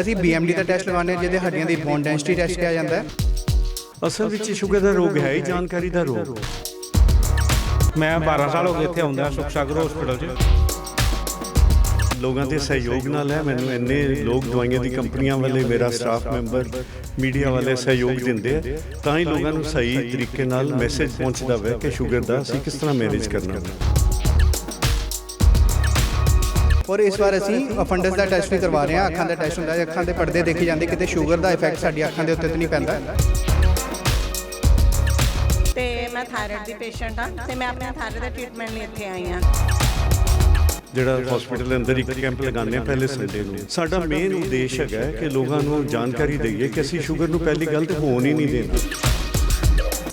ਅਸੀਂ BMD ਦਾ test ਲਗਾਉਂਦੇ ਹਾਂ ਜਿਹਦੇ ਹੱਡੀਆਂ ਦੀ ਬੋਨ ਡੈਂਸਿਟੀ ਟੈਸਟ ਕਿਹਾ ਜਾਂਦਾ ਹੈ। ਅਸਲ ਵਿੱਚ ਸ਼ੂਗਰ ਦਾ ਰੋਗ ਹੈ ਹੀ ਜਾਣਕਾਰੀ ਦਾ ਰੋਗ। ਮੈਂ 12 ਸਾਲ ਹੋ ਗਏ ਇੱਥੇ ਆਉਂਦਾ ਸੁਖ ਸਾਗਰ ਹਸਪੀਟਲ 'ਚ। ਲੋਕਾਂ ਦੇ ਸਹਿਯੋਗ ਨਾਲ ਹੈ ਮੈਨੂੰ ਇੰਨੇ ਲੋਕ ਦਵਾਈਆਂ ਦੀ ਕੰਪਨੀਆਂ ਵਾਲੇ ਮੇਰਾ ਸਟਾਫ ਮੈਂਬਰ ਮੀਡੀਆ ਵਾਲੇ ਸਹਿਯੋਗ ਦਿੰਦੇ ਆ। ਤਾਂ ਹੀ ਲੋਕਾਂ ਨੂੰ ਸਹੀ ਤਰੀਕੇ ਨਾਲ ਮੈਸੇਜ ਪਹੁੰਚਦਾ ਹੈ ਕਿ ਸ਼ੂਗਰ ਦਾ ਅਸੀਂ ਕਿਸ ਤਰ੍ਹਾਂ ਮੈਨੇਜ ਕਰਨਾ। ਹੈ ਔਰ ਇਸ ਵਾਰ ਅਸੀਂ ਫੰਡਸ ਦਾ ਟੈਸਟ ਵੀ ਕਰਵਾ ਰਹੇ ਹਾਂ। ਅੱਖਾਂ ਦਾ ਟੈਸਟ ਹੁੰਦਾ ਹੈ। ਅੱਖਾਂ ਦੇ ਪਰਦੇ ਦੇਖੇ ਜਾਂਦੇ ਕਿਤੇ ਸ਼ੂਗਰ ਦਾ ਇਫੈਕਟ ਸਾਡੀ ਅੱਖਾਂ ਦੇ ਉੱਤੇ ਤਾਂ ਨਹੀਂ ਪੈਂਦਾ। ਤੇ ਮੈਂ ਥਾਇਰਾਇਡ ਦੀ ਪੇਸ਼ੈਂਟ ਹਾਂ ਤੇ ਮੈਂ ਆਪਣੇ ਥਾਇਰਾਇਡ ਦੇ ਟ੍ਰੀਟਮੈਂਟ ਲਈ ਇੱਥੇ ਆਈ ਹਾਂ। ਜਿਹੜਾ ਹਸਪੀਟਲ ਦੇ ਅੰਦਰ ਇੱਕ ਕੈਂਪ ਲਗਾਉਂਦੇ ਆ ਪਹਿਲੇ ਸੰਡੇ ਨੂੰ। ਸਾਡਾ ਮੇਨ ਉਦੇਸ਼ ਹੈਗਾ ਹੈ ਕਿ ਲੋਕਾਂ ਨੂੰ ਜਾਣਕਾਰੀ ਦਈਏ ਕਿ ਅਸੀਂ ਸ਼ੂਗਰ ਨੂੰ ਪਹਿਲੀ ਗੱਲ ਤੇ ਹੋਣ ਹੀ ਨਹੀਂ ਦੇਣਾ।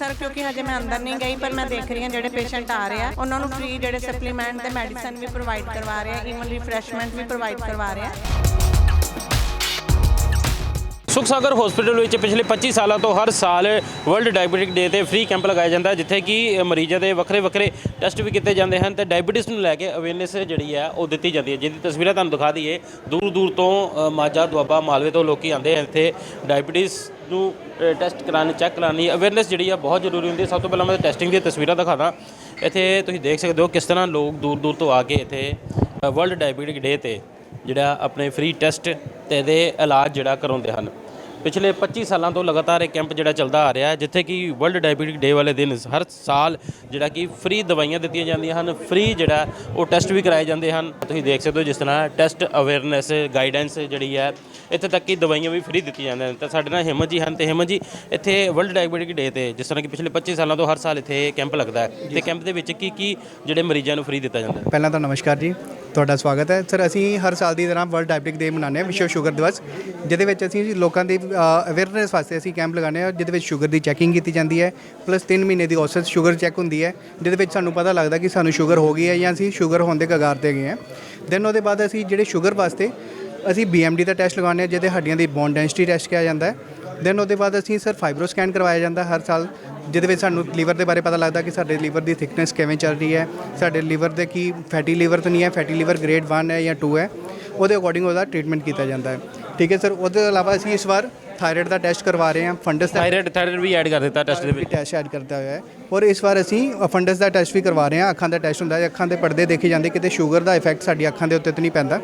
ਸਰ, ਕਿਉਂਕਿ ਹਜੇ ਮੈਂ ਅੰਦਰ ਨਹੀਂ ਗਈ, ਪਰ ਮੈਂ ਦੇਖ ਰਹੀ ਹਾਂ ਜਿਹੜੇ ਪੇਸ਼ੈਂਟ ਆ ਰਹੇ ਆ। ਉਹਨਾਂ ਨੂੰ ਫ੍ਰੀ ਜਿਹੜੇ ਸਪਲੀਮੈਂਟ ਤੇ ਮੈਡੀਸਨ ਵੀ ਪ੍ਰੋਵਾਈਡ ਕਰਵਾ ਰਹੇ ਆ ਈਵਨ ਰਿਫਰੈਸ਼ਮੈਂਟ ਵੀ ਪ੍ਰੋਵਾਈਡ ਕਰਵਾ ਰਹੇ ਆ। ਸੁਖ ਸਾਗਰ ਹਸਪੀਟਲ ਵਿੱਚ ਪਿਛਲੇ 25 ਸਾਲਾਂ ਤੋਂ ਹਰ ਸਾਲ ਵਰਲਡ ਡਾਇਬੀਟਿਕ ਡੇ ਤੇ ਫ੍ਰੀ ਕੈਂਪ ਲਗਾਇਆ ਜਾਂਦਾ ਜਿੱਥੇ ਕਿ ਮਰੀਜ਼ਾਂ ਦੇ ਵੱਖਰੇ ਵੱਖਰੇ ਟੈਸਟ ਵੀ ਕੀਤੇ ਜਾਂਦੇ ਹਨ ਤੇ ਡਾਇਬੀਟਿਸ ਨੂੰ ਲੈ ਕੇ ਅਵੇਅਰਨੈਸ ਜਿਹੜੀ ਹੈ ਉਹ ਦਿੱਤੀ ਜਾਂਦੀ ਹੈ। ਜਿਹਦੀ ਤਸਵੀਰਾਂ ਤੁਹਾਨੂੰ ਦਿਖਾ ਦਈਏ ਦੂਰ ਦੂਰ ਤੋਂ ਮਾਝਾ ਦੁਆਬਾ ਮਾਲਵੇ ਤੋਂ ਲੋਕੀ ਆਉਂਦੇ ਹਨ ਇੱਥੇ ਡਾਇਬੀਟਿਸ ਨੂੰ ਟੈਸਟ ਕਰਾਉਣ ਚੈੱਕ ਕਰਾਉਣ ਲਈ ਅਵੇਅਰਨੈਸ ਜਿਹੜੀ ਆ ਬਹੁਤ ਜ਼ਰੂਰੀ ਹੁੰਦੀ ਹੈ। ਸਭ ਤੋਂ ਪਹਿਲਾਂ ਮੈਂ ਟੈਸਟਿੰਗ ਦੀਆਂ ਤਸਵੀਰਾਂ ਦਿਖਾਦਾ। ਇੱਥੇ ਤੁਸੀਂ ਦੇਖ ਸਕਦੇ ਹੋ ਕਿਸ ਤਰ੍ਹਾਂ ਲੋਕ ਦੂਰ ਦੂਰ ਤੋਂ ਆ ਕੇ ਇੱਥੇ ਵਰਲਡ ਡਾਇਬੀਟਿਕ ਡੇ ਤੇ ਜਿਹੜਾ ਆਪਣੇ ਫ੍ਰੀ ਟੈਸਟ ਤੇ ਇਹਦੇ ਇਲਾਜ ਜਿਹੜਾ ਕਰਾਉਂਦੇ ਹਨ। ਪਿਛਲੇ 25 ਸਾਲਾਂ ਤੋਂ ਲਗਾਤਾਰ ਇਹ ਕੈਂਪ ਜਿਹੜਾ ਚੱਲਦਾ ਆ ਰਿਹਾ ਹੈ, ਜਿੱਥੇ ਕਿ ਵਰਲਡ ਡਾਇਬੀਟਿਕ ਡੇ ਵਾਲੇ ਦਿਨ ਹਰ ਸਾਲ ਜਿਹੜਾ ਕਿ ਫ੍ਰੀ ਦਵਾਈਆਂ ਦਿੱਤੀਆਂ ਜਾਂਦੀਆਂ ਹਨ ਫ੍ਰੀ ਜਿਹੜਾ ਉਹ ਟੈਸਟ ਵੀ ਕਰਾਏ ਜਾਂਦੇ ਹਨ। ਤੁਸੀਂ ਦੇਖ ਸਕਦੇ ਹੋ ਜਿਸ ਤਰ੍ਹਾਂ ਟੈਸਟ ਅਵੇਅਰਨੈਸ ਗਾਈਡੈਂਸ ਜਿਹੜੀ ਹੈ, ਇੱਥੇ ਤੱਕ ਕਿ ਦਵਾਈਆਂ ਵੀ ਫ੍ਰੀ ਦਿੱਤੀਆਂ ਜਾਂਦੀਆਂ ਹਨ। ਤਾਂ ਸਾਡੇ ਨਾਲ ਹਿੰਮਤ ਜੀ ਹਨ ਤੇ ਹਿੰਮਤ ਜੀ, ਇੱਥੇ ਵਰਲਡ ਡਾਇਬੀਟਿਕ ਡੇ ਤੇ ਜਿਸ ਤਰ੍ਹਾਂ ਕਿ ਪਿਛਲੇ 25 ਸਾਲਾਂ ਤੋਂ ਹਰ ਸਾਲ ਇੱਥੇ ਕੈਂਪ ਲੱਗਦਾ ਹੈ, ਤੇ ਕੈਂਪ ਦੇ ਵਿੱਚ ਕੀ ਕੀ ਜਿਹੜੇ ਮਰੀਜ਼ਾਂ ਨੂੰ ਫ੍ਰੀ ਦਿੱਤਾ ਜਾਂਦਾ ਹੈ? ਪਹਿਲਾਂ ਤਾਂ ਨਮਸਕਾਰ ਜੀ, ਤੁਹਾਡਾ ਸਵਾਗਤ ਹੈ। ਸਰ, ਅਸੀਂ ਹਰ ਸਾਲ ਦੀ ਤਰ੍ਹਾਂ ਵਰਲਡ ਡਾਇਬਟਿਕ ਡੇ ਮਨਾਉਂਦੇ ਹਾਂ, ਵਿਸ਼ਵ ਸ਼ੂਗਰ ਦਿਵਸ, ਜਿਹਦੇ ਵਿੱਚ ਅਸੀਂ ਲੋਕਾਂ ਦੀ ਅਵੇਅਰਨੈਸ ਵਾਸਤੇ ਅਸੀਂ ਕੈਂਪ ਲਗਾਉਂਦੇ ਹਾਂ, ਜਿਹਦੇ ਵਿੱਚ ਸ਼ੂਗਰ ਦੀ ਚੈਕਿੰਗ ਕੀਤੀ ਜਾਂਦੀ ਹੈ ਪਲੱਸ 3 ਮਹੀਨੇ ਦੀ ਔਸਤ ਸ਼ੂਗਰ ਚੈੱਕ ਹੁੰਦੀ ਹੈ, ਜਿਹਦੇ ਵਿੱਚ ਸਾਨੂੰ ਪਤਾ ਲੱਗਦਾ ਕਿ ਸਾਨੂੰ ਸ਼ੂਗਰ ਹੋ ਗਈ ਹੈ ਜਾਂ ਅਸੀਂ ਸ਼ੂਗਰ ਹੋਣ ਦੇ ਕਗਾਰ ਤੇ ਗਏ ਹਾਂ। ਦੈਨ ਉਹਦੇ ਬਾਅਦ ਅਸੀਂ ਜਿਹੜੇ ਸ਼ੂਗਰ ਵਾਸਤੇ ਅਸੀਂ BMD ਦਾ ਟੈਸਟ ਲਗਾਉਂਦੇ ਹਾਂ, ਜਿਹਦੇ ਹੱਡੀਆਂ ਦੀ ਬੋਨ ਡੈਂਸਿਟੀ ਟੈਸਟ ਕਿਹਾ ਜਾਂਦਾ ਹੈ। ਦੈਨ ਉਹਦੇ ਬਾਅਦ ਅਸੀਂ ਸਰ ਫਾਈਬਰੋ ਸਕੈਨ ਕਰਵਾਇਆ ਜਾਂਦਾ ਹਰ ਸਾਲ, ਜਿਹਦੇ ਵਿੱਚ ਸਾਨੂੰ ਲੀਵਰ ਦੇ ਬਾਰੇ ਪਤਾ ਲੱਗਦਾ ਕਿ ਸਾਡੇ ਲੀਵਰ ਦੀ ਥਿਕਨੈਸ ਕਿਵੇਂ ਚੱਲ ਰਹੀ ਹੈ, ਸਾਡੇ ਲੀਵਰ ਦੇ ਕੀ ਫੈਟੀ ਲੀਵਰ ਤਾਂ ਨਹੀਂ ਹੈ ਫੈਟੀ ਲੀਵਰ ਗ੍ਰੇਡ 1 ਹੈ ਜਾਂ 2 ਹੈ, ਉਹਦੇ ਅਕੋਰਡਿੰਗ ਉਹਦਾ ਟ੍ਰੀਟਮੈਂਟ ਕੀਤਾ ਜਾਂਦਾ ਹੈ। ਠੀਕ ਹੈ ਸਰ ਉਹਦੇ ਤੋਂ ਇਲਾਵਾ ਅਸੀਂ ਇਸ ਵਾਰ ਥਾਇਰਾਇਡ ਦਾ ਟੈਸਟ ਕਰਵਾ ਰਹੇ ਹਾਂ ਫੰਡਸ ਦਾ ਥਾਇਰਾਇਡ ਥਾਇਰਾਇਡ ਵੀ ਐਡ ਕਰ ਦਿੱਤਾ ਟੈਸਟ ਦੇ ਵਿੱਚ। ਟੈਸਟ ਐਡ ਕਰਦਾ ਹੋਇਆ ਹੈ। ਔਰ ਇਸ ਵਾਰ ਅਸੀਂ ਫੰਡਸ ਦਾ ਟੈਸਟ ਵੀ ਕਰਵਾ ਰਹੇ ਹਾਂ ਅੱਖਾਂ ਦਾ ਟੈਸਟ ਹੁੰਦਾ ਹੈ ਅੱਖਾਂ ਦੇ ਪਰਦੇ ਦੇਖੇ ਜਾਂਦੇ ਕਿਤੇ ਸ਼ੂਗਰ ਦਾ ਇਫੈਕਟ ਸਾਡੀ ਅੱਖਾਂ ਦੇ ਉੱਤੇ ਤਾਂ ਨਹੀਂ ਪੈਂਦਾ।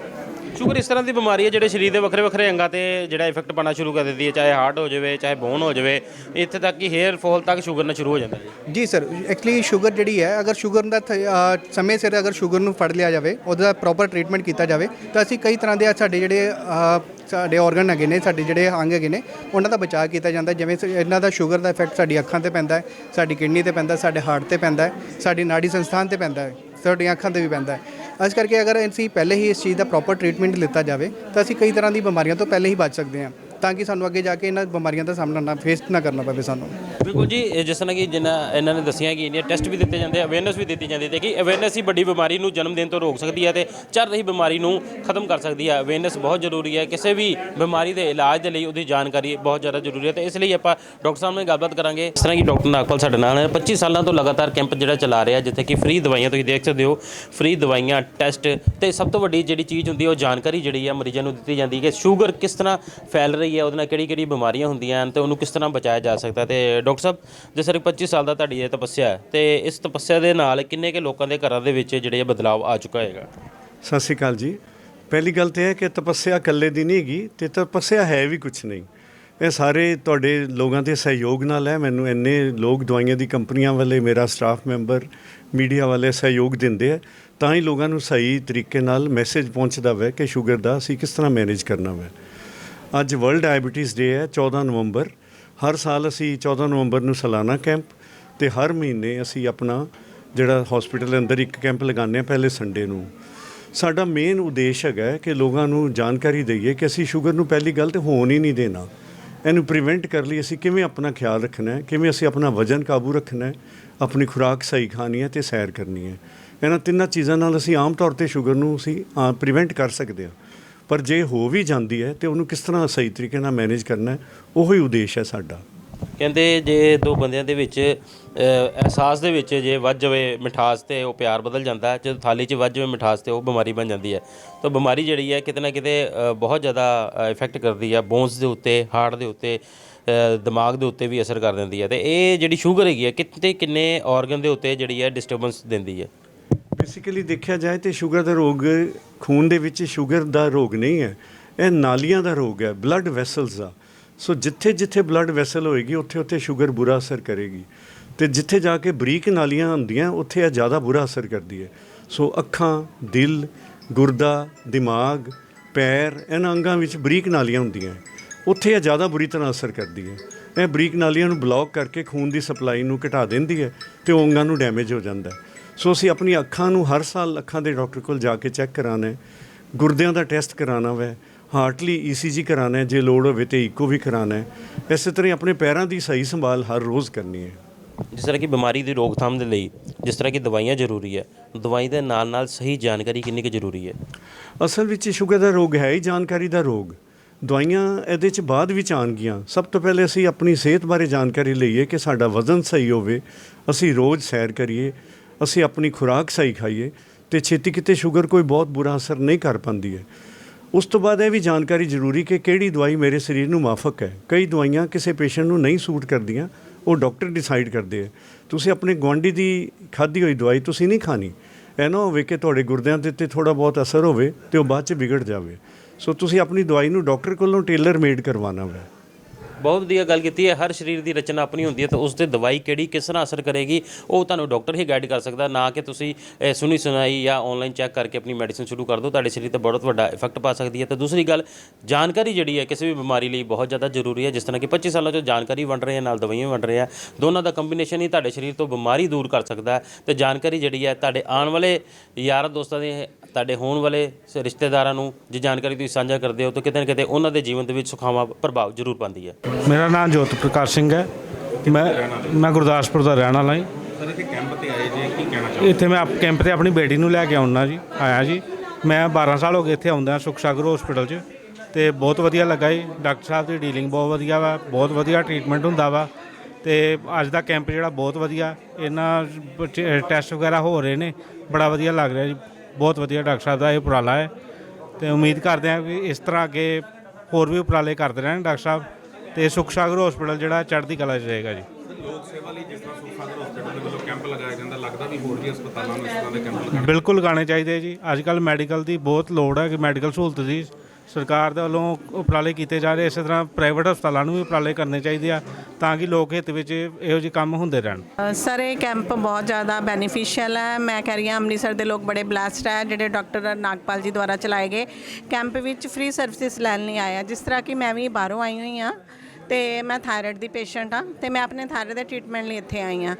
ਸ਼ੂਗਰ ਇਸ ਤਰ੍ਹਾਂ ਦੀ ਬਿਮਾਰੀ ਹੈ ਜਿਹੜੇ ਸਰੀਰ ਦੇ ਵੱਖਰੇ ਵੱਖਰੇ ਅੰਗਾਂ ਤੇ ਜਿਹੜਾ ਇਫੈਕਟ ਪਾਣਾ ਸ਼ੁਰੂ ਕਰ ਦਿੰਦੀ ਹੈ ਚਾਹੇ ਹਾਰਟ ਹੋ ਜਾਵੇ ਚਾਹੇ ਬੋਨ ਹੋ ਜਾਵੇ ਇੱਥੇ ਤੱਕ ਕਿ ਹੇਅਰ ਫਾਲ ਤੱਕ ਸ਼ੂਗਰ ਨਾਲ ਸ਼ੁਰੂ ਹੋ ਜਾਂਦਾ ਹੈ ਜੀ ਸਰ ਐਕਚੁਅਲੀ ਸ਼ੂਗਰ ਜਿਹੜੀ ਹੈ ਅਗਰ ਸ਼ੂਗਰ ਦਾ ਥ- ਅ, ਸਮੇਂ ਸਿਰ ਅਗਰ ਸ਼ੂਗਰ ਨੂੰ ਫੜ ਲਿਆ ਜਾਵੇ ਉਹਦਾ ਪ੍ਰੋਪਰ ਟ੍ਰੀਟਮੈਂਟ ਕੀਤਾ ਜਾਵੇ ਤਾਂ ਅਸੀਂ ਕਈ ਤਰ੍ਹਾਂ ਦੇ ਸਾਡੇ ਜਿਹੜੇ ਅ, ਸਾਡੇ ਆਰਗਨ ਹੈਗੇ ਨੇ ਸਾਡੇ ਜਿਹੜੇ ਅੰਗ ਹੈਗੇ ਨੇ ਉਹਨਾਂ ਦਾ ਬਚਾਅ ਕੀਤਾ ਜਾਂਦਾ ਜਿਵੇਂ ਸ- ਇਹਨਾਂ ਦਾ ਸ਼ੂਗਰ ਦਾ ਇਫੈਕਟ ਸਾਡੀ ਅੱਖਾਂ ਤੇ ਪੈਂਦਾ ਹੈ ਸਾਡੀ ਕਿਡਨੀ ਤੇ ਪੈਂਦਾ ਹੈ, ਸਾਡੇ ਹਾਰਟ ਤੇ ਪੈਂਦਾ ਹੈ ਸਾਡੀ ਨਾੜੀ ਸੰਸਥਾਨ ਤੇ ਪੈਂਦਾ ਹੈ ਸਾਡੀਆਂ ਅੱਖਾਂ ਤੇ ਵੀ ਪੈਂਦਾ ਹੈ। ਇਸ ਕਰਕੇ ਅਗਰ ਅਸੀਂ ਪਹਿਲੇ ਹੀ ਇਸ ਚੀਜ਼ ਦਾ ਪ੍ਰੋਪਰ ਟ੍ਰੀਟਮੈਂਟ ਲਿੱਤਾ ਜਾਵੇ, ਤਾਂ ਅਸੀਂ ਕਈ ਤਰ੍ਹਾਂ ਦੀ ਬਿਮਾਰੀਆਂ ਤੋਂ ਪਹਿਲੇ ਹੀ ਬਚ ਸਕਦੇ ਹਾਂ। ਤਾਂ ਕਿ ਸਾਨੂੰ ਅੱਗੇ ਜਾ ਕੇ ਇਹਨਾਂ ਬਿਮਾਰੀਆਂ ਦਾ ਸਾਹਮਣਾ ਨਾ ਫੇਸ ਨਾ ਕਰਨਾ ਪਵੇ ਸਾਨੂੰ। ਬਿਲਕੁਲ ਜੀ, ਇਹ ਜਿਸ ਤਰ੍ਹਾਂ ਕਿ ਜਿਨ੍ਹਾਂ ਇਹਨਾਂ ਨੇ ਦੱਸਿਆ ਕਿ ਇੰਡੀਆ ਟੈਸਟ ਵੀ ਦਿੱਤੇ ਜਾਂਦੇ ਆ ਅਵੇਅਰਨੈਸ ਵੀ ਦਿੱਤੀ ਜਾਂਦੀ ਹੈ ਤੇ ਕਿ ਅਵੇਅਰਨੈਸ ਹੀ ਵੱਡੀ ਬਿਮਾਰੀ ਨੂੰ ਜਨਮ ਦੇਣ ਤੋਂ ਰੋਕ ਸਕਦੀ ਹੈ ਤੇ ਚੱਲ ਰਹੀ ਬਿਮਾਰੀ ਨੂੰ ਖਤਮ ਕਰ ਸਕਦੀ ਹੈ। ਅਵੇਅਰਨੈਸ ਬਹੁਤ ਜ਼ਰੂਰੀ ਹੈ, ਕਿਸੇ ਵੀ ਬਿਮਾਰੀ ਦੇ ਇਲਾਜ ਦੇ ਲਈ ਉਹਦੀ ਜਾਣਕਾਰੀ ਬਹੁਤ ਜ਼ਿਆਦਾ ਜ਼ਰੂਰੀ ਹੈ ਤੇ ਇਸ ਲਈ ਆਪਾਂ ਡਾਕਟਰ ਸਾਹਿਬ ਨਾਲ ਗੱਲਬਾਤ ਕਰਾਂਗੇ। ਇਸ ਤਰ੍ਹਾਂ ਕਿ ਡਾਕਟਰ ਨਾਗਪਾਲ ਸਾਡੇ ਨਾਲ ਹੈ 25 ਸਾਲਾਂ ਤੋਂ ਲਗਾਤਾਰ ਕੈਂਪ ਜਿਹੜਾ ਚਲਾ ਰਿਹਾ, ਜਿੱਥੇ ਕਿ ਫ੍ਰੀ ਦਵਾਈਆਂ ਤੁਸੀਂ ਦੇਖ ਸਕਦੇ ਹੋ ਫ੍ਰੀ ਦਵਾਈਆਂ ਟੈਸਟ ਤੇ ਸਭ ਤੋਂ ਵੱਡੀ ਜਿਹੜੀ ਚੀਜ਼ ਹੁੰਦੀ ਹੈ, ਉਹ ਜਾਣਕਾਰੀ ਜਿਹੜੀ ਹੈ ਮਰੀਜ਼ਾਂ ਨੂੰ ਦਿੱਤੀ ਜਾਂਦੀ ਹੈ ਕਿ ਸ਼ੂਗਰ ਕਿਸ ਤਰ੍ਹਾਂ ਫੈਲ ਰਹੀ ਹੈ, ਉਹਦੇ ਨਾਲ ਕਿਹੜੀ ਕਿਹੜੀ ਬਿਮਾਰੀਆਂ ਹੁੰਦੀਆਂ ਹਨ ਤੇ ਉਹਨੂੰ ਕਿਸ ਤਰ੍ਹਾਂ ਬਚਾਇਆ ਜਾ ਸਕਦਾ ਤੇ ਡਾਕਟਰ ਸਾਹਿਬ, ਜੇ ਤਰ੍ਹਾਂ 25 ਸਾਲ ਦਾ ਤੁਹਾਡੀ ਇਹ ਤਪੱਸਿਆ ਹੈ, ਤੇ ਇਸ ਤਪੱਸਿਆ ਦੇ ਨਾਲ ਕਿੰਨੇ ਕੇ ਲੋਕਾਂ ਦੇ ਘਰਾਂ ਦੇ ਵਿੱਚ ਜਿਹੜੇ ਬਦਲਾਅ ਆ ਚੁੱਕਾ ਹੈਗਾ? ਸਤਿ ਸ਼੍ਰੀ ਅਕਾਲ ਜੀ। ਪਹਿਲੀ ਗੱਲ ਤੇ ਹੈ ਕਿ ਤਪੱਸਿਆ ਇਕੱਲੇ ਦੀ ਨਹੀਂ ਹੈਗੀ ਤੇ ਤਪੱਸਿਆ ਹੈ ਵੀ ਕੁਝ ਨਹੀਂ। ਇਹ ਸਾਰੇ ਤੁਹਾਡੇ ਲੋਕਾਂ ਦੇ ਸਹਿਯੋਗ ਨਾਲ ਹੈ, ਮੈਨੂੰ ਇੰਨੇ ਲੋਕ ਦਵਾਈਆਂ ਦੀ ਕੰਪਨੀਆਂ ਵਾਲੇ, ਮੇਰਾ ਸਟਾਫ ਮੈਂਬਰ, ਮੀਡੀਆ ਵਾਲੇ ਸਹਿਯੋਗ ਦਿੰਦੇ ਆ, ਤਾਂ ਹੀ ਲੋਕਾਂ ਨੂੰ ਸਹੀ ਤਰੀਕੇ ਨਾਲ ਮੈਸੇਜ ਪਹੁੰਚਦਾ ਹੈ ਕਿ ਸ਼ੂਗਰ ਦਾ ਅਸੀਂ ਕਿਸ ਤਰ੍ਹਾਂ ਮੈਨੇਜ ਕਰਨਾ ਹੈ ਅੱਜ ਵਰਲਡ ਡਾਇਬੀਟੀਜ਼ ਡੇ ਹੈ 14 ਨਵੰਬਰ। ਹਰ ਸਾਲ ਅਸੀਂ 14 ਨਵੰਬਰ ਨੂੰ ਸਾਲਾਨਾ ਕੈਂਪ ਤੇ ਹਰ ਮਹੀਨੇ ਅਸੀਂ ਆਪਣਾ ਜਿਹੜਾ ਹਸਪੀਟਲ ਦੇ ਅੰਦਰ ਇੱਕ ਕੈਂਪ ਲਗਾਉਂਦੇ ਹਾਂ ਪਹਿਲੇ ਸੰਡੇ ਨੂੰ। ਸਾਡਾ ਮੇਨ ਉਦੇਸ਼ ਹੈਗਾ ਕਿ ਲੋਕਾਂ ਨੂੰ ਜਾਣਕਾਰੀ ਦਈਏ ਕਿ ਅਸੀਂ ਸ਼ੂਗਰ ਨੂੰ ਪਹਿਲੀ ਗੱਲ ਤੇ ਹੋਣ ਹੀ ਨਹੀਂ ਦੇਣਾ। ਇਹਨੂੰ ਪ੍ਰੀਵੈਂਟ ਕਰ ਲਈ, ਅਸੀਂ ਕਿਵੇਂ ਆਪਣਾ ਖਿਆਲ ਰੱਖਣਾ ਹੈ, ਕਿਵੇਂ ਅਸੀਂ ਆਪਣਾ ਵਜ਼ਨ ਕਾਬੂ ਰੱਖਣਾ ਹੈ, ਆਪਣੀ ਖੁਰਾਕ ਸਹੀ ਖਾਣੀ ਹੈ ਤੇ ਸੈਰ ਕਰਨੀ ਹੈ। ਇਹਨਾਂ ਤਿੰਨਾਂ ਚੀਜ਼ਾਂ ਨਾਲ ਅਸੀਂ ਆਮ ਤੌਰ ਤੇ ਸ਼ੂਗਰ ਨੂੰ ਅਸੀਂ ਪ੍ਰੀਵੈਂਟ ਕਰ ਸਕਦੇ ਹਾਂ। ਪਰ ਜੇ ਹੋ ਵੀ ਜਾਂਦੀ ਹੈ ਤੇ ਉਹਨੂੰ ਕਿਸ ਤਰ੍ਹਾਂ ਸਹੀ ਤਰੀਕੇ ਨਾਲ ਮੈਨੇਜ ਕਰਨਾ ਹੈ, ਉਹੀ ਉਦੇਸ਼ ਹੈ ਸਾਡਾ। ਕਹਿੰਦੇ ਜੇ ਦੋ ਬੰਦਿਆਂ ਦੇ ਵਿੱਚ ਅਹਿਸਾਸ ਦੇ ਵਿੱਚ ਜੇ ਵੱਜ ਜਾਵੇ ਮਿਠਾਸ ਤੇ ਉਹ ਪਿਆਰ ਬਦਲ ਜਾਂਦਾ ਹੈ, ਜਦੋਂ ਥਾਲੀ 'ਚ ਵੱਜ ਜਾਵੇ ਮਿਠਾਸ ਤੇ ਉਹ ਬਿਮਾਰੀ ਬਣ ਜਾਂਦੀ ਹੈ। ਤਾਂ ਬਿਮਾਰੀ ਜਿਹੜੀ ਹੈ ਕਿਤੇ ਨਾ ਕਿਤੇ ਬਹੁਤ ਜ਼ਿਆਦਾ ਇਫੈਕਟ ਕਰਦੀ ਹੈ ਬੋਨਸ ਦੇ ਉੱਤੇ ਹਾਰਟ ਦੇ ਉੱਤੇ ਦਿਮਾਗ ਦੇ ਉੱਤੇ ਵੀ ਅਸਰ ਕਰ ਦਿੰਦੀ ਹੈ। ਤੇ ਇਹ ਜਿਹੜੀ ਸ਼ੂਗਰ ਹੈਗੀ ਹੈ, ਕਿਤੇ ਕਿੰਨੇ ਆਰਗਨ ਦੇ ਉੱਤੇ ਜਿਹੜੀ ਹੈ ਡਿਸਟਰਬੈਂਸ ਦਿੰਦੀ ਹੈ। ਬੇਸਿਕਲੀ ਦੇਖਿਆ ਜਾਏ ਤੇ ਸ਼ੂਗਰ ਦਾ ਰੋਗ, ਖੂਨ ਦੇ ਵਿੱਚ ਸ਼ੂਗਰ ਦਾ ਰੋਗ ਨਹੀਂ ਹੈ। ਇਹ ਨਾਲੀਆਂ ਦਾ ਰੋਗ ਹੈ ਬਲੱਡ ਵੈਸਲਸ ਦਾ। ਸੋ ਜਿੱਥੇ ਜਿੱਥੇ ਬਲੱਡ ਵੈਸਲ ਹੋਏਗੀ, ਉੱਥੇ ਉੱਥੇ ਸ਼ੂਗਰ ਬੁਰਾ ਅਸਰ ਕਰੇਗੀ। ਤੇ ਜਿੱਥੇ ਜਾ ਕੇ ਬਰੀਕ ਨਾਲੀਆਂ ਹੁੰਦੀਆਂ, ਉੱਥੇ ਇਹ ਜ਼ਿਆਦਾ ਬੁਰਾ ਅਸਰ ਕਰਦੀ ਹੈ। ਸੋ ਅੱਖਾਂ, ਦਿਲ, ਗੁਰਦਾ, ਦਿਮਾਗ, ਪੈਰ, ਇਹਨਾਂ ਅੰਗਾਂ ਵਿੱਚ ਬਰੀਕ ਨਾਲੀਆਂ ਹੁੰਦੀਆਂ ਉੱਥੇ ਇਹ ਜ਼ਿਆਦਾ ਬੁਰੀ ਤਰ੍ਹਾਂ ਅਸਰ ਕਰਦੀ ਹੈ। ਇਹ ਬਰੀਕ ਨਾਲੀਆਂ ਨੂੰ ਬਲੌਕ ਕਰਕੇ ਖੂਨ ਦੀ ਸਪਲਾਈ ਨੂੰ ਘਟਾ ਦਿੰਦੀ ਹੈ ਤੇ ਉਹ ਅੰਗਾਂ ਨੂੰ ਡੈਮੇਜ ਹੋ ਜਾਂਦਾ ਹੈ। ਸੋ ਅਸੀਂ ਆਪਣੀ ਅੱਖਾਂ ਨੂੰ ਹਰ ਸਾਲ ਅੱਖਾਂ ਦੇ ਡਾਕਟਰ ਕੋਲ ਜਾ ਕੇ ਚੈੱਕ ਕਰਾਉਣਾ ਹੈ। ਗੁਰਦਿਆਂ ਦਾ ਟੈਸਟ ਕਰਾਉਣਾ ਵੈ ਹਾਰਟ ਲਈ ਈਸੀਜੀ ਕਰਾਉਣਾ ਹੈ ਜੇ ਲੋੜ ਹੋਵੇ ਤੇ ਈਕੋ ਵੀ ਕਰਾਉਣਾ ਹੈ। ਇਸੇ ਤਰ੍ਹਾਂ ਆਪਣੇ ਪੈਰਾਂ ਦੀ ਸਹੀ ਸੰਭਾਲ ਹਰ ਰੋਜ਼ ਕਰਨੀ ਹੈ। ਜਿਸ ਤਰ੍ਹਾਂ ਕਿ ਬਿਮਾਰੀ ਦੀ ਰੋਕਥਾਮ ਦੇ ਲਈ ਜਿਸ ਤਰ੍ਹਾਂ ਕਿ ਦਵਾਈਆਂ ਜ਼ਰੂਰੀ ਹੈ ਦਵਾਈ ਦੇ ਨਾਲ ਨਾਲ ਸਹੀ ਜਾਣਕਾਰੀ ਕਿੰਨੀ ਕੁ ਜ਼ਰੂਰੀ ਹੈ? ਅਸਲ ਵਿੱਚ ਸ਼ੂਗਰ ਦਾ ਰੋਗ ਹੈ ਹੀ ਜਾਣਕਾਰੀ ਦਾ ਰੋਗ। ਦਵਾਈਆਂ ਇਹਦੇ ਚ ਬਾਅਦ ਵਿੱਚ ਆਉਣਗੀਆਂ। ਸਭ ਤੋਂ ਪਹਿਲੇ ਅਸੀਂ ਆਪਣੀ ਸਿਹਤ ਬਾਰੇ ਜਾਣਕਾਰੀ ਲਈਏ ਕਿ ਸਾਡਾ ਵਜ਼ਨ ਸਹੀ ਹੋਵੇ ਅਸੀਂ ਰੋਜ਼ ਸੈਰ ਕਰੀਏ ਅਸੀਂ ਆਪਣੀ ਖੁਰਾਕ ਸਹੀ ਖਾਈਏ ਤੇ ਛੇਤੀ ਕਿਤੇ ਸ਼ੂਗਰ ਕੋਈ ਬਹੁਤ ਬੁਰਾ ਅਸਰ ਨਹੀਂ ਕਰ ਪਾਉਂਦੀ ਹੈ। ਉਸ ਤੋਂ ਬਾਅਦ ਇਹ ਵੀ ਜਾਣਕਾਰੀ ਜ਼ਰੂਰੀ ਕਿ ਕਿਹੜੀ ਦਵਾਈ ਮੇਰੇ ਸਰੀਰ ਨੂੰ ਮਾਫਕ ਹੈ। ਕਈ ਦਵਾਈਆਂ ਕਿਸੇ ਪੇਸ਼ੈਂਟ ਨੂੰ ਨਹੀਂ ਸੂਟ ਕਰਦੀਆਂ, ਉਹ ਡਾਕਟਰ ਡਿਸਾਈਡ ਕਰਦੇ ਹੈ। ਤੁਸੀਂ ਆਪਣੇ ਗੁਆਂਢੀ ਦੀ ਖਾਧੀ ਹੋਈ ਦਵਾਈ ਤੁਸੀਂ ਨਹੀਂ ਖਾਣੀ। ਇਹ ਨਾ ਹੋਵੇ ਕਿ ਤੁਹਾਡੇ ਗੁਰਦਿਆਂ ਦੇ ਉੱਤੇ ਥੋੜਾ ਬਹੁਤ ਅਸਰ ਹੋਵੇ ਤੇ ਉਹ ਬਾਅਦ ਚ ਵਿਗੜ ਜਾਵੇ। ਸੋ ਤੁਸੀਂ ਆਪਣੀ ਦਵਾਈ ਨੂੰ ਡਾਕਟਰ ਕੋਲੋਂ ਟੇਲਰ ਮੇਡ ਕਰਵਾਉਣਾ ਹੈ ਬਹੁਤ ਵਧੀਆ ਗੱਲ ਕੀਤੀ ਹੈ। ਹਰ ਸਰੀਰ ਦੀ ਰਚਨਾ ਆਪਣੀ ਹੁੰਦੀ ਹੈ ਤਾਂ ਉਸ ਤੇ ਦਵਾਈ ਕਿਹੜੀ, ਕਿਸ ਤਰ੍ਹਾਂ ਅਸਰ ਕਰੇਗੀ, ਉਹ ਤੁਹਾਨੂੰ ਡਾਕਟਰ ਹੀ ਗਾਈਡ ਕਰ ਸਕਦਾ। ਨਾ ਕਿ ਤੁਸੀਂ ਇਹ ਸੁਣੀ ਸੁਣਾਈ ਜਾਂ ਆਨਲਾਈਨ ਚੈੱਕ ਕਰਕੇ ਆਪਣੀ ਮੈਡੀਸਿਨ ਸ਼ੁਰੂ ਕਰ ਦਿਓ। ਤੁਹਾਡੇ ਸਰੀਰ ਤੇ ਬਹੁਤ ਵੱਡਾ ਇਫੈਕਟ ਪਾ ਸਕਦੀ ਹੈ। ਤੇ ਦੂਸਰੀ ਗੱਲ, ਜਾਣਕਾਰੀ ਜਿਹੜੀ ਹੈ ਕਿਸੇ ਵੀ ਬਿਮਾਰੀ ਲਈ ਬਹੁਤ ਜ਼ਿਆਦਾ ਜ਼ਰੂਰੀ ਹੈ। ਜਿਸ ਤਰ੍ਹਾਂ ਕਿ 25 ਸਾਲਾਂ ਤੋਂ ਜਾਣਕਾਰੀ ਵੰਡ ਰਹੇ ਆ, ਨਾਲ ਦਵਾਈਆਂ ਵੰਡ ਰਹੇ ਆ। ਦੋਨਾਂ ਦਾ ਕੰਬੀਨੇਸ਼ਨ ਹੀ ਤੁਹਾਡੇ ਸਰੀਰ ਤੋਂ ਬਿਮਾਰੀ ਦੂਰ ਕਰ ਸਕਦਾ ਹੈ। ਤੇ ਜਾਣਕਾਰੀ ਜਿਹੜੀ ਹੈ ਤੁਹਾਡੇ ਆਉਣ ਵਾਲੇ ਯਾਰਾਂ ਦੋਸਤਾਂ ਦੇ ਤੁਹਾਡੇ ਹੋਣ ਵਾਲੇ ਸ- ਰਿਸ਼ਤੇਦਾਰਾਂ ਨੂੰ ਜੇ ਜਾਣਕਾਰੀ ਤੁਸੀਂ ਸਾਂਝਾ ਕਰਦੇ ਹੋ ਤਾਂ ਕਿਤੇ ਨਾ ਕਿਤੇ ਉਹਨਾਂ ਦੇ ਜੀਵਨ ਦੇ ਵਿੱਚ ਸੁਖਾਵਾਂ ਪ੍ਰਭਾਵ ਜ਼ਰੂਰ ਪਾਉਂਦੀ ਹੈ। ਮੇਰਾ ਨਾਮ ਜੋਤ ਪ੍ਰਕਾਸ਼ ਸਿੰਘ ਹੈ। ਮੈਂ ਮੈਂ ਗੁਰਦਾਸਪੁਰ ਦਾ ਰਹਿਣ ਵਾਲਾ ਹਾਂ ਸਰ ਇੱਥੇ ਕੈਂਪ ਤੇ ਆਏ ਜੇ ਕੀ ਕਹਿਣਾ ਚਾਹੋਗੇ? ਇੱਥੇ ਮੈਂ ਆਪ ਕੈਂਪ ਤੇ ਆਪਣੀ ਬੇਟੀ ਨੂੰ ਲੈ ਕੇ ਆਉਣਾ ਜੀ ਆਇਆ ਜੀ। ਮੈਂ 12 ਸਾਲ ਹੋ ਗਏ ਇੱਥੇ ਆਉਂਦਾ ਸੁਖ ਸਾਗਰ ਹਸਪੀਟਲ 'ਚ ਤੇ ਬਹੁਤ ਵਧੀਆ ਲੱਗਾ ਜੀ। ਡਾਕਟਰ ਸਾਹਿਬ ਦੀ ਡੀਲਿੰਗ ਬਹੁਤ ਵਧੀਆ ਵਾ ਬਹੁਤ ਵਧੀਆ ਟ੍ਰੀਟਮੈਂਟ ਹੁੰਦਾ ਵਾ ਤੇ ਅੱਜ ਦਾ ਕੈਂਪ ਜਿਹੜਾ ਬਹੁਤ ਵਧੀਆ ਇਹਨਾਂ ਟੈਸਟ ਵਗੈਰਾ ਹੋ ਰਹੇ ਨੇ ਬੜਾ ਵਧੀਆ ਲੱਗ ਰਿਹਾ ਜੀ। ਬਹੁਤ ਵਧੀਆ ਡਾਕਟਰ ਸਾਹਿਬ ਦਾ ਇਹ ਉਪਰਾਲਾ ਹੈ ਤੇ ਉਮੀਦ ਕਰਦੇ ਹਾਂ ਵੀ ਇਸ ਤਰ੍ਹਾਂ ਅੱਗੇ ਹੋਰ ਵੀ ਉਪਰਾਲੇ ਕਰਦੇ ਰਹਿਣ ਡਾਕਟਰ ਸਾਹਿਬ ਤੇ ਸੁਖ ਸਾਗਰ ਹਸਪੀਟਲ ਜਿਹੜਾ ਚੜ੍ਹਦੀ ਕਲਾ 'ਚ ਰਹੇਗਾ ਜੀ। ਲੋਕ ਸੇਵਾ ਲਈ ਜਿਸ ਤਰ੍ਹਾਂ ਸੁਖਸਾਗਰ ਹਸਪੀਟਲ ਦੇ ਵੱਲੋਂ ਕੈਂਪ ਲਗਾਇਆ ਜਾਂਦਾ ਲੱਗਦਾ ਵੀ ਹੋਰ ਵੀ ਹਸਪਤਾਲਾਂ ਨੂੰ ਇਸ ਤਰ੍ਹਾਂ ਦੇ ਕੈਂਪ ਲਗਾਉਣੇ। ਬਿਲਕੁਲ ਲਗਾਉਣੇ ਚਾਹੀਦੇ ਜੀ। ਅੱਜ ਕੱਲ ਮੈਡੀਕਲ ਦੀ ਬਹੁਤ ਲੋੜ ਹੈ ਕਿ ਮੈਡੀਕਲ ਸਹੂਲਤ ਦੀ ਸਰਕਾਰ ਦੇ ਵੱਲੋਂ ਉਪਰਾਲੇ ਕੀਤੇ ਜਾ ਰਹੇ, ਇਸੇ ਤਰ੍ਹਾਂ ਪ੍ਰਾਈਵੇਟ ਹਸਪਤਾਲਾਂ ਨੂੰ ਵੀ ਉਪਰਾਲੇ ਕਰਨੇ ਚਾਹੀਦੇ ਆ ਤਾਂ ਕਿ ਲੋਕ ਹਿੱਤ ਵਿੱਚ ਇਹੋ ਜਿਹੇ ਕੰਮ ਹੁੰਦੇ ਰਹਿਣ। ਸਰ, ਇਹ ਕੈਂਪ ਬਹੁਤ ਜ਼ਿਆਦਾ ਬੈਨੀਫੀਸ਼ੀਅਲ ਹੈ। ਮੈਂ ਕਹਿ ਰਹੀ ਹਾਂ, ਅੰਮ੍ਰਿਤਸਰ ਦੇ ਲੋਕ ਬੜੇ ਬਲੈਸਡ ਹੈ, ਜਿਹੜੇ ਡਾਕਟਰ ਨਾਗਪਾਲ ਜੀ ਦੁਆਰਾ ਚਲਾਏ ਗਏ। ਕੈਂਪ ਵਿੱਚ ਫ੍ਰੀ ਸਰਵਿਸਿਜ਼ ਲੈਣ ਲਈ ਆਇਆ ਜਿਸ ਤਰ੍ਹਾਂ ਕਿ ਮੈਂ ਵੀ ਬਾਹਰੋਂ ਆਈ ਹੋਈ ਹਾਂ ਤੇ ਮੈਂ ਥਾਇਰਾਇਡ ਦੀ ਪੇਸ਼ੈਂਟ ਹਾਂ ਤੇ ਮੈਂ ਆਪਣੇ ਥਾਇਰਾਇਡ ਦੇ ਟ੍ਰੀਟਮੈਂਟ ਲਈ ਇੱਥੇ ਆਈ ਹਾਂ।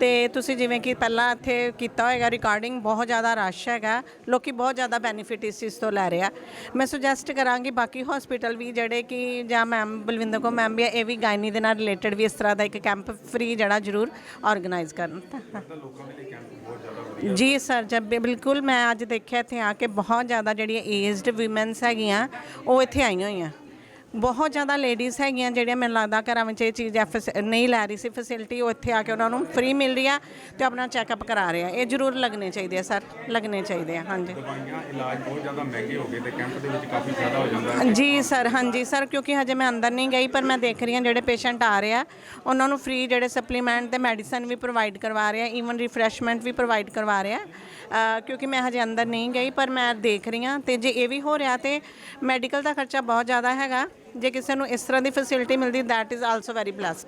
ਤੇ ਤੁਸੀਂ ਜਿਵੇਂ ਕਿ ਪਹਿਲਾਂ ਇੱਥੇ ਕੀਤਾ ਹੋਏਗਾ ਰਿਕਾਰਡਿੰਗ ਬਹੁਤ ਜ਼ਿਆਦਾ ਰਸ਼ ਹੈਗਾ। ਲੋਕੀ ਬਹੁਤ ਜ਼ਿਆਦਾ ਬੈਨੀਫਿਟ ਇਸ ਚੀਜ਼ ਤੋਂ ਲੈ ਰਹੇ ਆ। ਮੈਂ ਸੁਜੈਸਟ ਕਰਾਂਗੀ ਬਾਕੀ ਹਸਪੀਟਲ ਵੀ ਜਿਹੜੇ ਕਿ ਜਾਂ ਮੈਮ ਬਲਵਿੰਦਰ ਕੋ ਮੈਮ ਵੀ ਹੈ, ਇਹ ਵੀ ਗਾਇਨੀ ਦੇ ਨਾਲ ਰਿਲੇਟਡ ਵੀ ਇਸ ਤਰ੍ਹਾਂ ਦਾ ਇੱਕ ਕੈਂਪ ਫ੍ਰੀ ਜਿਹੜਾ ਜ਼ਰੂਰ ਆਰਗੇਨਾਈਜ਼ ਕਰਨ। ਜੀ ਸਰ ਜਬ ਬਿਲਕੁਲ ਮੈਂ ਅੱਜ ਦੇਖਿਆ ਇੱਥੇ ਆ ਕੇ ਬਹੁਤ ਜ਼ਿਆਦਾ ਜਿਹੜੀਆਂ ਏਜਡ ਔਮਨਸ ਹੈਗੀਆਂ ਉਹ ਇੱਥੇ ਆਈਆਂ ਹੋਈਆਂ। ਬਹੁਤ ਜ਼ਿਆਦਾ ਲੇਡੀਜ਼ ਹੈਗੀਆਂ ਜਿਹੜੀਆਂ ਮੈਨੂੰ ਲੱਗਦਾ ਘਰਾਂ ਵਿੱਚ ਇਹ ਚੀਜ਼ ਐਫ- ਨਹੀਂ ਲੈ ਰਹੀ ਸੀ ਫੈਸਿਲਿਟੀ ਉਹ ਇੱਥੇ ਆ ਕੇ ਉਹਨਾਂ ਨੂੰ ਫ੍ਰੀ ਮਿਲ ਰਹੀ ਆ ਤੇ ਆਪਣਾ ਚੈੱਕਅਪ ਕਰਾ ਰਹੇ ਆ। ਇਹ ਜ਼ਰੂਰ ਲੱਗਣੇ ਚਾਹੀਦੇ ਆ ਸਰ ਲੱਗਣੇ ਚਾਹੀਦੇ ਆ ਹਾਂਜੀ। ਦਵਾਈਆਂ ਇਲਾਜ ਬਹੁਤ ਜ਼ਿਆਦਾ ਮਹਿੰਗੇ ਹੋ ਗਏ ਤੇ ਕੈਂਪ ਦੇ ਵਿੱਚ ਕਾਫੀ ਫਾਇਦਾ ਹੋ ਜਾਂਦਾ ਹੈ। ਜੀ ਸਰ ਹਾਂਜੀ ਸਰ ਕਿਉਂਕਿ ਹਜੇ ਮੈਂ ਅੰਦਰ ਨਹੀਂ ਗਈ ਪਰ ਮੈਂ ਦੇਖ ਰਹੀ ਹਾਂ ਜਿਹੜੇ ਪੇਸ਼ੈਂਟ ਆ ਰਹੇ ਆ ਉਹਨਾਂ ਨੂੰ ਫ੍ਰੀ ਜਿਹੜੇ ਸਪਲੀਮੈਂਟ ਤੇ ਮੈਡੀਸਨ ਵੀ ਪ੍ਰੋਵਾਈਡ ਕਰਵਾ ਰਹੇ ਆ ਈਵਨ ਰਿਫਰੈਸ਼ਮੈਂਟ ਵੀ ਪ੍ਰੋਵਾਈਡ ਕਰਵਾ ਰਹੇ ਆ। ਕਿਉਂਕਿ ਮੈਂ ਹਜੇ ਅੰਦਰ ਨਹੀਂ ਗਈ ਪਰ ਮੈਂ ਦੇਖ ਰਹੀ ਹਾਂ ਤੇ ਜੇ ਇਹ ਵੀ ਹੋ ਰਿਹਾ ਤੇ ਮੈਡੀਕਲ ਦਾ ਖਰਚਾ ਬਹੁਤ ਜ਼ਿਆਦਾ ਹੈਗਾ। ਜੇ ਕਿਸੇ ਨੂੰ ਇਸ ਤਰ੍ਹਾਂ ਦੀ ਫੈਸਿਲਿਟੀ ਮਿਲਦੀ that is also very blessed